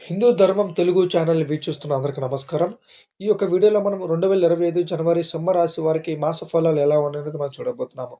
హిందూ ధర్మం తెలుగు ఛానల్ వీక్షిస్తున్న అందరికీ నమస్కారం. ఈ యొక్క వీడియోలో మనం 2025 జనవరి సింహరాశి వారికి మాస ఫలాలు ఎలా ఉన్నాయనేది మనం చూడబోతున్నాము.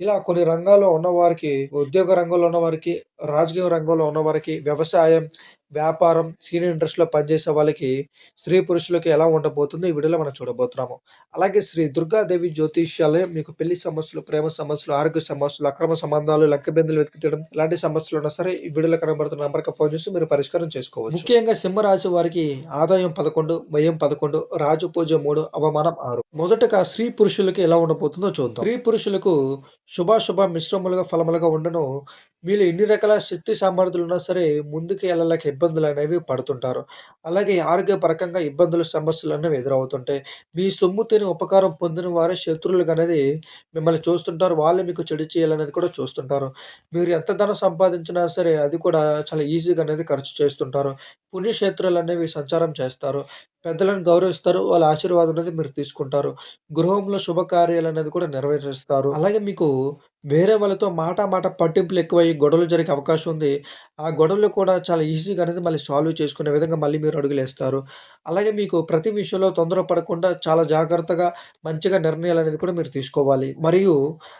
ఇలా కొన్ని రంగాల్లో ఉన్నవారికి, ఉద్యోగ రంగంలో ఉన్నవారికి, రాజకీయ రంగంలో ఉన్నవారికి, వ్యవసాయం, వ్యాపారం, సినీ ఇండస్ట్రీలో పనిచేసే వాళ్ళకి, స్త్రీ పురుషులకి ఎలా ఉండబోతుందో ఈ వీడియోలో మనం చూడబోతున్నాము. అలాగే శ్రీ దుర్గాదేవి జ్యోతిష్యాలయం మీకు పెళ్ళి సమస్యలు, ప్రేమ సమస్యలు, ఆరోగ్య సమస్యలు, అక్రమ సంబంధాలు, లెక్కబిందులు వెతికి తీయడం ఇలాంటి సమస్యలు ఉన్నా సరే ఈ వీడియోలో కనబడుతున్న నంబర్‌కి ఫోన్ చేసి మీరు పరిష్కారం చేసుకోవచ్చు. ముఖ్యంగా సింహరాశి వారికి ఆదాయం 11, వ్యయం 11, రాజపూజ 3, అవమానం 6. మొదటగా స్త్రీ పురుషులకి ఎలా ఉండబోతుందో చూద్దాం. స్త్రీ పురుషులకు శుభాశుభ మిశ్రములుగా ఫలములుగా ఉండను. మీలో ఎన్ని రకాల శక్తి సామర్థ్యాలు ఉన్నా సరే ముందుకు వెళ్ళలేక ఇబ్బందులు అనేవి పడుతుంటారు. అలాగే ఆరోగ్యపరకంగా ఇబ్బందులు, సమస్యలు అనేవి ఎదురవుతుంటాయి. మీ సొమ్ము తిని ఉపకారం పొందిన వారే శత్రువులుగా అనేది మిమ్మల్ని చూస్తుంటారు. వాళ్ళే మీకు చెడు చేయాలనేది కూడా చూస్తుంటారు. మీరు ఎంత ధనం సంపాదించినా సరే అది కూడా చాలా ఈజీగా అనేది ఖర్చు చేస్తుంటారు. పుణ్యక్షేత్రాలు అనేవి సంచారం చేస్తారు. పెద్దలను గౌరవిస్తారు. వాళ్ళ ఆశీర్వాదం అనేది మీరు తీసుకుంటారు. గృహంలో శుభకార్యాలు అనేది కూడా నెరవేరుస్తారు. అలాగే మీకు వేరే వాళ్ళతో మాట మాట పట్టింపులు ఎక్కువయ్యి గొడవలు జరిగే అవకాశం ఉంది. ఆ గొడవలు కూడా చాలా ఈజీగా అనేది మళ్ళీ సాల్వ్ చేసుకునే విధంగా మళ్ళీ మీరు అడుగులేస్తారు. అలాగే మీకు ప్రతి విషయంలో తొందర పడకుండా చాలా జాగ్రత్తగా మంచిగా నిర్ణయాలు అనేది కూడా మీరు తీసుకోవాలి. మరియు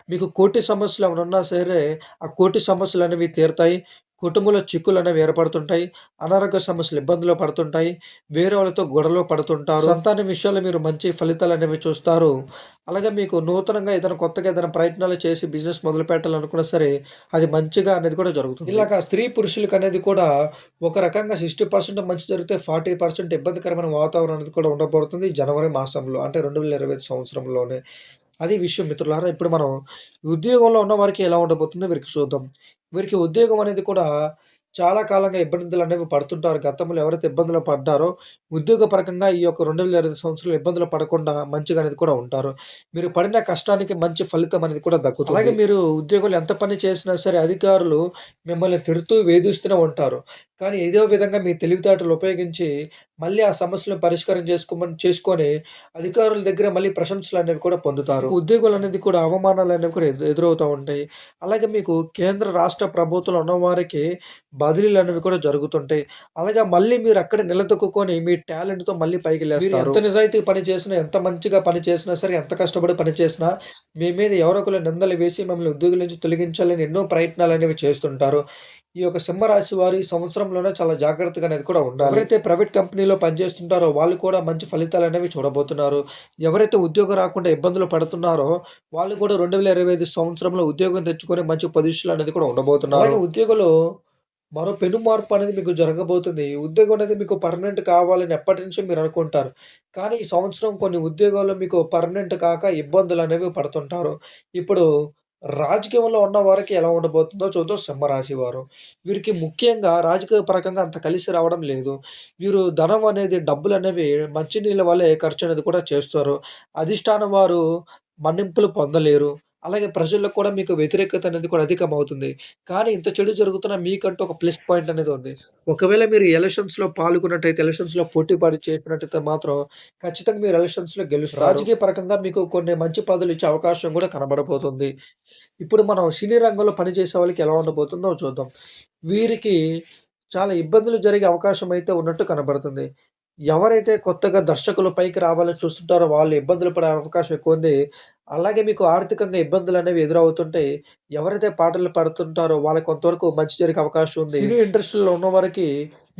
మీకు కోటి సమస్యలు ఏమైనా ఉన్నా సరే ఆ కోటి సమస్యలు అనేవి తీరుతాయి. కుటుంబంలో చిక్కులు అనేవి ఏర్పడుతుంటాయి. అనారోగ్య సమస్యలు ఇబ్బందులు పడుతుంటాయి. వేరే వాళ్ళతో గొడవలు పడుతుంటారు. సంతాన విషయాల్లో మీరు మంచి ఫలితాలు అనేవి చూస్తారు. అలాగే మీకు నూతనంగా ఏదైనా కొత్తగా ఏదైనా ప్రయత్నాలు చేసి బిజినెస్ మొదలు పెట్టాలనుకున్నా సరే అది మంచిగా అనేది కూడా జరుగుతుంది. ఇలాగ స్త్రీ పురుషులకి అనేది కూడా ఒక రకంగా 60% మంచి జరిగితే 40% ఇబ్బందికరమైన వాతావరణం అనేది కూడా ఉండబోతుంది జనవరి మాసంలో. అంటే 2025 సంవత్సరంలోనే. అది విషయం మిత్రులారా. ఇప్పుడు మనం ఉద్యోగంలో ఉన్న వారికి ఎలా ఉండబోతుందో వీరికి చూద్దాం. వీరికి ఉద్యోగం అనేది కూడా చాలా కాలంగా ఇబ్బందులు అనేవి పడుతుంటారు. గతంలో ఎవరైతే ఇబ్బందులు పడ్డారో ఉద్యోగపరకంగా ఈ యొక్క 2025 సంవత్సరంలో ఇబ్బందులు పడకుండా మంచిగా అనేది కూడా ఉంటారు. మీరు పడిన కష్టానికి మంచి ఫలితం అనేది కూడా దక్కుతుంది. అలాగే మీరు ఉద్యోగంలో ఎంత పని చేసినా సరే అధికారులు మిమ్మల్ని తిడుతూ వేధిస్తూనే ఉంటారు. కానీ ఏదో విధంగా మీ తెలివితేటలు ఉపయోగించి మళ్ళీ ఆ సమస్యలను పరిష్కారం చేసుకోమని చేసుకొని అధికారుల దగ్గర మళ్ళీ ప్రశంసలు అనేవి కూడా పొందుతారు. ఉద్యోగాలు అనేది కూడా అవమానాలు అనేవి కూడా ఎదు ఎదురవుతా ఉంటాయి. అలాగే మీకు కేంద్ర, రాష్ట్ర ప్రభుత్వంలో ఉన్నవారికి బదిలీలు అనేవి కూడా జరుగుతుంటాయి. అలాగే మళ్ళీ మీరు అక్కడే నిలదొక్కుకొని మీ టాలెంట్‌తో మళ్ళీ పైకి లేస్తారు. మీరు ఎంత నిజాయితీగా పని చేసినా, ఎంత మంచిగా పని చేసినా సరే, ఎంత కష్టపడి పని చేసినా మీ మీద ఎవరో ఒకళ్ళు నిందలు వేసి మిమ్మల్ని ఉద్యోగం నుంచి తొలగించాలని ఎన్నో ప్రయత్నాలు అనేవి చేస్తుంటారు. ఈ యొక్క సింహరాశి వారు ఈ సంవత్సరంలోనే చాలా జాగ్రత్తగా అనేది కూడా ఉండాలి. ఎవరైతే ప్రైవేట్ కంపెనీలో పనిచేస్తుంటారో వాళ్ళు కూడా మంచి ఫలితాలు అనేవి చూడబోతున్నారు. ఎవరైతే ఉద్యోగం రాకుండా ఇబ్బందులు పడుతున్నారో వాళ్ళు కూడా 2025 సంవత్సరంలో ఉద్యోగం తెచ్చుకొని మంచి పొజిషన్లు అనేది కూడా ఉండబోతున్నారు. అలాగే ఉద్యోగులు మరో పెను మార్పు అనేది మీకు జరగబోతుంది. ఉద్యోగం అనేది మీకు పర్మనెంట్ కావాలని ఎప్పటినుంచో మీరు అనుకుంటారు. కానీ ఈ సంవత్సరం కొన్ని ఉద్యోగాల్లో మీకు పర్మనెంట్ కాక ఇబ్బందులు అనేవి పడుతుంటారు. ఇప్పుడు రాజకీయంలో ఉన్న వారికి ఎలా ఉండబోతుందో చూద్దాం సింహరాశి వారు. వీరికి ముఖ్యంగా రాజకీయ పరకంగా అంత కలిసి రావడం లేదు. వీరు ధనం అనేది డబ్బులు అనేవి మంచినీళ్ళ వల్లే ఖర్చు అనేది కూడా చేస్తారు. అధిష్టానం వారు మన్నింపులు పొందలేరు. అలాగే ప్రజల్లో కూడా మీకు వ్యతిరేకత అనేది కూడా అధికమవుతుంది. కానీ ఇంత చెడు జరుగుతున్నా మీకంటూ ఒక ప్లస్ పాయింట్ అనేది ఉంది. ఒకవేళ మీరు ఎలక్షన్స్‌లో పాల్గొన్నట్టయితే ఎలక్షన్స్‌లో పోటీ పడి చేసినట్టయితే మాత్రం ఖచ్చితంగా మీరు ఎలక్షన్స్‌లో గెలుస్తారు. రాజకీయ పరకంగా మీకు కొన్ని మంచి పదవులు ఇచ్చే అవకాశం కూడా కనబడబోతుంది. ఇప్పుడు మనం సినీ రంగంలో పనిచేసే వాళ్ళకి ఎలా ఉండబోతుందో చూద్దాం. వీరికి చాలా ఇబ్బందులు జరిగే అవకాశం అయితే ఉన్నట్టు కనబడుతుంది. ఎవరైతే కొత్తగా దర్శకులు పైకి రావాలని చూస్తుంటారో వాళ్ళు ఇబ్బందులు పడే అవకాశం ఎక్కువ ఉంది అలాగే మీకు ఆర్థికంగా ఇబ్బందులు అనేవి ఎదురవుతుంటాయి. ఎవరైతే పాటలు పాడుతుంటారో వాళ్ళకి కొంతవరకు మంచి జరిగే అవకాశం ఉంది. సినీ ఇండస్ట్రీలో ఉన్నవారికి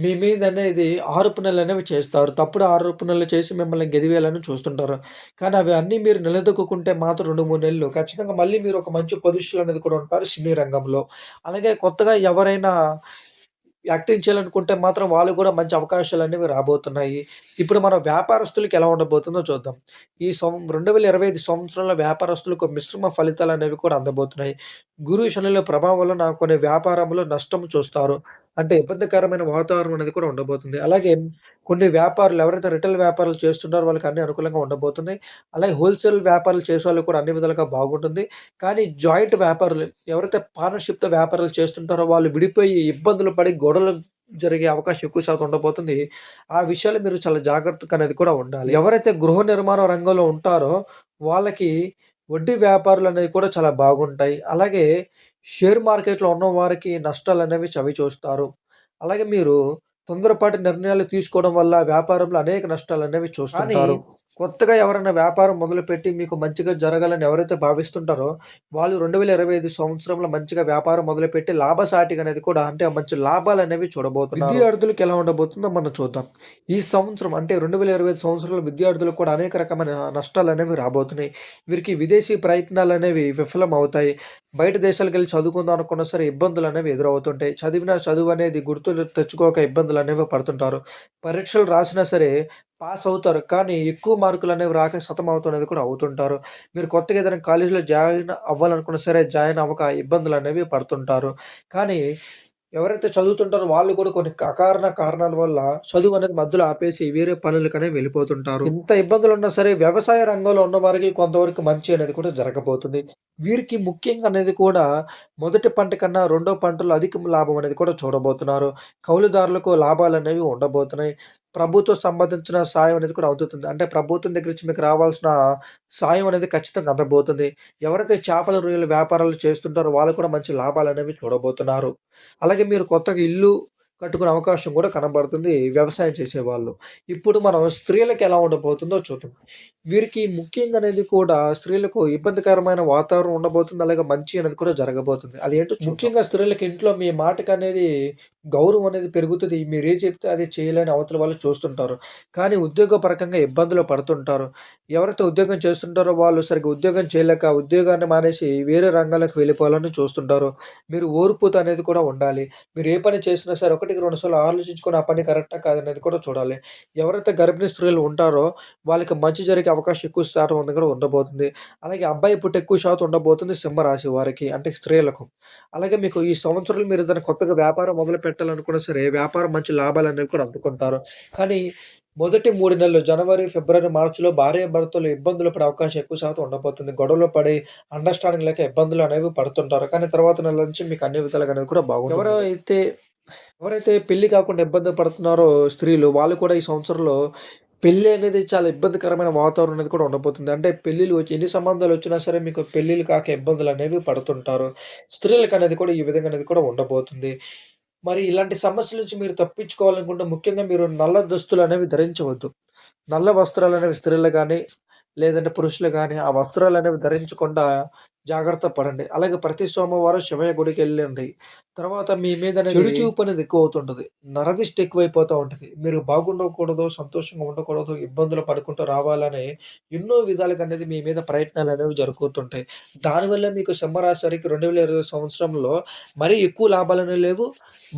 మీ మీద అనేది ఆరోపణలనేవి చేస్తారు. తప్పుడు ఆరోపణలు చేసి మిమ్మల్ని గెదివేయాలని చూస్తుంటారు. కానీ అవి అన్నీ మీరు నిలదొక్కుకుంటే మాత్రం 2, 3 నెలలు ఖచ్చితంగా మళ్ళీ మీరు ఒక మంచి పొజిషన్ అనేది కూడా ఉంటారు సినీ రంగంలో. అలాగే కొత్తగా ఎవరైనా యాక్టింగ్ చేయాలనుకుంటే మాత్రం వాళ్ళు కూడా మంచి అవకాశాలు అనేవి రాబోతున్నాయి. ఇప్పుడు మనం వ్యాపారస్తులకు ఎలా ఉండబోతుందో చూద్దాం. ఈ సం 2025 సంవత్సరంలో వ్యాపారస్తులకు మిశ్రమ ఫలితాలు అనేవి కూడా అందబోతున్నాయి. గురు, శనుల ప్రభావం వలన కొన్ని వ్యాపారంలో నష్టం చూస్తారు. అంటే ఇబ్బందికరమైన వాతావరణం అనేది కూడా ఉండబోతుంది. అలాగే కొన్ని వ్యాపారులు ఎవరైతే రిటైల్ వ్యాపారాలు చేస్తున్నారో వాళ్ళకి అన్నీ అనుకూలంగా ఉండబోతున్నాయి. అలాగే హోల్‌సేల్ వ్యాపారాలు చేసేవాళ్ళకి కూడా అన్ని విధాలుగా బాగుంటుంది. కానీ జాయింట్ వ్యాపారులు ఎవరైతే పార్ట్నర్‌షిప్‌తో వ్యాపారాలు చేస్తుంటారో వాళ్ళు విడిపోయి ఇబ్బందులు పడి గొడవలు జరిగే అవకాశం ఎక్కువ శాతం ఉండబోతుంది. ఆ విషయాలు మీరు చాలా జాగ్రత్తగా అనేది కూడా ఉండాలి. ఎవరైతే గృహ నిర్మాణ రంగంలో ఉంటారో వాళ్ళకి వడ్డీ వ్యాపారాలనేవి కూడా చాలా బాగుంటాయి. అలాగే షేర్ మార్కెట్‌లో ఉన్నవారికి నష్టాలనేవి చవిచూస్తారు. అలాగే మీరు తొందరపాటు నిర్ణయాలు తీసుకోవడం వల్ల వ్యాపారంలో అనేక నష్టాలనేవి చూస్తుంటారు. కొత్తగా ఎవరైనా వ్యాపారం మొదలుపెట్టి మీకు మంచిగా జరగాలని ఎవరైతే భావిస్తుంటారో, వాళ్ళు 2025 సంవత్సరంలో మంచిగా వ్యాపారం మొదలుపెట్టి లాభసాటిగా అనేది కూడా అంటే మంచి లాభాలనేవి చూడబోతున్నారు. విద్యార్థులకి ఎలా ఉండబోతుందో మనం చూద్దాం. ఈ సంవత్సరం అంటే 2025 సంవత్సరంలో విద్యార్థులకు కూడా అనేక రకమైన నష్టాలనేవి రాబోతున్నాయి. వీరికి విదేశీ ప్రయత్నాలనేవి విఫలమవుతాయి. బయట దేశాలకెళ్ళి చదువుకుందాం అనుకున్నా సరే ఇబ్బందులు అనేవి ఎదురవుతుంటాయి. చదివిన చదువు అనేది గుర్తులు తెచ్చుకోక ఇబ్బందులు అనేవి పడుతుంటారు. పరీక్షలు రాసినా సరే పాస్ అవుతారు. కానీ ఎక్కువ మార్కులు అనేవి రాక సతమతమనేది కూడా అవుతుంటారు. మీరు కొత్తగా ఏదైనా కాలేజీలో జాయిన్ అవ్వాలనుకున్నా సరే జాయిన్ అవ్వక ఇబ్బందులు అనేవి పడుతుంటారు. కానీ ఎవరైతే చదువుతుంటారో వాళ్ళు కూడా కొన్ని అకారణ కారణాల వల్ల చదువు అనేది మధ్యలో ఆపేసి వేరే పనులకనే వెళ్ళిపోతుంటారు. ఇంత ఇబ్బందులున్నా సరే వ్యవసాయ రంగంలో ఉన్న వారికి కొంతవరకు మంచి అనేది కూడా జరగబోతుంది. వీరికి ముఖ్యంగా అనేది కూడా మొదటి పంట కన్నా రెండో పంటలో అధిక లాభం అనేది కూడా చూడబోతున్నారు. కౌలుదారులకు లాభాలు అనేవి ఉండబోతున్నాయి. ప్రభుత్వం సంబంధించిన సాయం అనేది కూడా అందుతుంది. అంటే ప్రభుత్వం దగ్గర నుంచి మీకు రావాల్సిన సాయం అనేది ఖచ్చితంగా అందబోతుంది. ఎవరైతే చేపల, రొయ్యల వ్యాపారాలు చేస్తుంటారో వాళ్ళు కూడా మంచి లాభాలు అనేవి చూడబోతున్నారు. అలాగే మీరు కొత్తగా ఇల్లు కట్టుకునే అవకాశం కూడా కనబడుతుంది వ్యవసాయం చేసేవాళ్ళు. ఇప్పుడు మనం స్త్రీలకు ఎలా ఉండబోతుందో చూద్దాం. వీరికి ముఖ్యంగా అనేది కూడా స్త్రీలకు ఇబ్బందికరమైన వాతావరణం ఉండబోతుంది. అలాగే మంచి అనేది కూడా జరగబోతుంది. అది ఏంటో ముఖ్యంగా స్త్రీలకు ఇంట్లో మీ మాటకనేది గౌరవం అనేది పెరుగుతుంది మీరేం చెప్తే అది చేయలేని అవతల వాళ్ళు చూస్తుంటారు. కానీ ఉద్యోగపరకంగా ఇబ్బందులు పడుతుంటారు. ఎవరైతే ఉద్యోగం చేస్తుంటారో వాళ్ళు సరిగ్గా ఉద్యోగం చేయలేక ఉద్యోగాన్ని మానేసి వేరే రంగాలకు వెళ్ళిపోవాలని చూస్తుంటారు. మీరు ఓర్పుత అనేది కూడా ఉండాలి. మీరు ఏ పని చేసినా సరే ఒకటికి రెండు సార్లు ఆలోచించుకొని ఆ పని కరెక్టా కాదనేది కూడా చూడాలి. ఎవరైతే గర్భిణీ స్త్రీలు ఉంటారో వాళ్ళకి మంచి జరిగే అవకాశం ఎక్కువ శాతం ఉంది కూడా ఉండబోతుంది. అలాగే అబ్బాయి పుట్టే ఎక్కువ శాతం ఉండబోతుంది సింహరాశి వారికి అంటే స్త్రీలకు. అలాగే మీకు ఈ సంవత్సరాలు మీరు దాన్ని కొత్తగా వ్యాపారం మొదలు పెట్టాలనుకున్నా సరే వ్యాపారం మంచి లాభాలు అనేవి కూడా అందుకుంటారు. కానీ మొదటి మూడు నెలలు జనవరి, ఫిబ్రవరి, మార్చ్‌లో భార్యాభర్తలు ఇబ్బందులు పడే అవకాశం ఎక్కువ శాతం ఉండబోతుంది. గొడవలు పడి అండర్‌స్టాండింగ్ లేక ఇబ్బందులు అనేవి పడుతుంటారు. కానీ తర్వాత నెల నుంచి మీకు అన్ని విధాలుగా అనేది కూడా బాగుంటుంది. ఎవరైతే ఎవరైతే పెళ్ళి కాకుండా ఇబ్బంది పడుతున్నారో స్త్రీలు వాళ్ళు కూడా ఈ సంవత్సరంలో పెళ్ళి అనేది చాలా ఇబ్బందికరమైన వాతావరణం అనేది కూడా ఉండబోతుంది. అంటే పెళ్ళిళ్ళు వచ్చి ఎన్ని సంబంధాలొచ్చినా సరే మీకు పెళ్ళిళ్ళు కాక ఇబ్బందులు అనేవి పడుతుంటారు. స్త్రీలకు అనేది కూడా ఈ విధంగా అనేది కూడా ఉండబోతుంది. మరి ఇలాంటి సమస్యల నుంచి మీరు తప్పించుకోవాలనుకుంటే ముఖ్యంగా మీరు నల్ల దుస్తులు అనేవి ధరించవద్దు. నల్ల వస్త్రాలు అనేవి స్త్రీలు కానీ లేదంటే పురుషులు కానీ ఆ వస్త్రాలు అనేవి ధరించకుండా జాగ్రత్త పడండి. అలాగే ప్రతి సోమవారం శివయ్య గుడికెళ్ళండి. తర్వాత మీ మీద చెడు చూపు అనేది ఎక్కువ అవుతుంటుంది నరదిష్టి ఎక్కువైపోతూ ఉంటుంది మీరు బాగుండకూడదు, సంతోషంగా ఉండకూడదు, ఇబ్బందులు పడుకుంటూ రావాలని ఎన్నో విధాలుగా అనేది మీ మీద ప్రయత్నాలు అనేవి జరుగుతుంటాయి. దానివల్ల మీకు సింహరాశివారికి రెండు వేల ఇరవై సంవత్సరంలో మరీ ఎక్కువ లాభాలనేవి లేవు.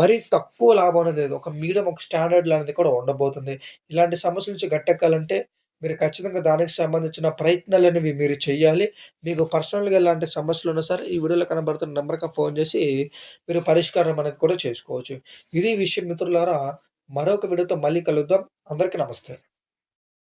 మరీ తక్కువ లాభం అనేది లేదు. ఒక మీడియం ఒక స్టాండర్డ్ అనేది కూడా ఉండబోతుంది. ఇలాంటి సమస్యల నుంచి గట్టెక్కాలంటే మీరు ఖచ్చితంగా దానికి సంబంధించిన ప్రయత్నాలనేవి మీరు చేయాలి. మీకు పర్సనల్‌గా ఎలాంటి సమస్యలు ఉన్నా సరే ఈ వీడియోలో కనబడుతున్న నెంబర్కి ఫోన్ చేసి మీరు పరిష్కారం అనేది కూడా చేసుకోవచ్చు. ఇది విషయం మిత్రులారా మరొక వీడియోతో మళ్ళీ కలుద్దాం. అందరికీ నమస్తే.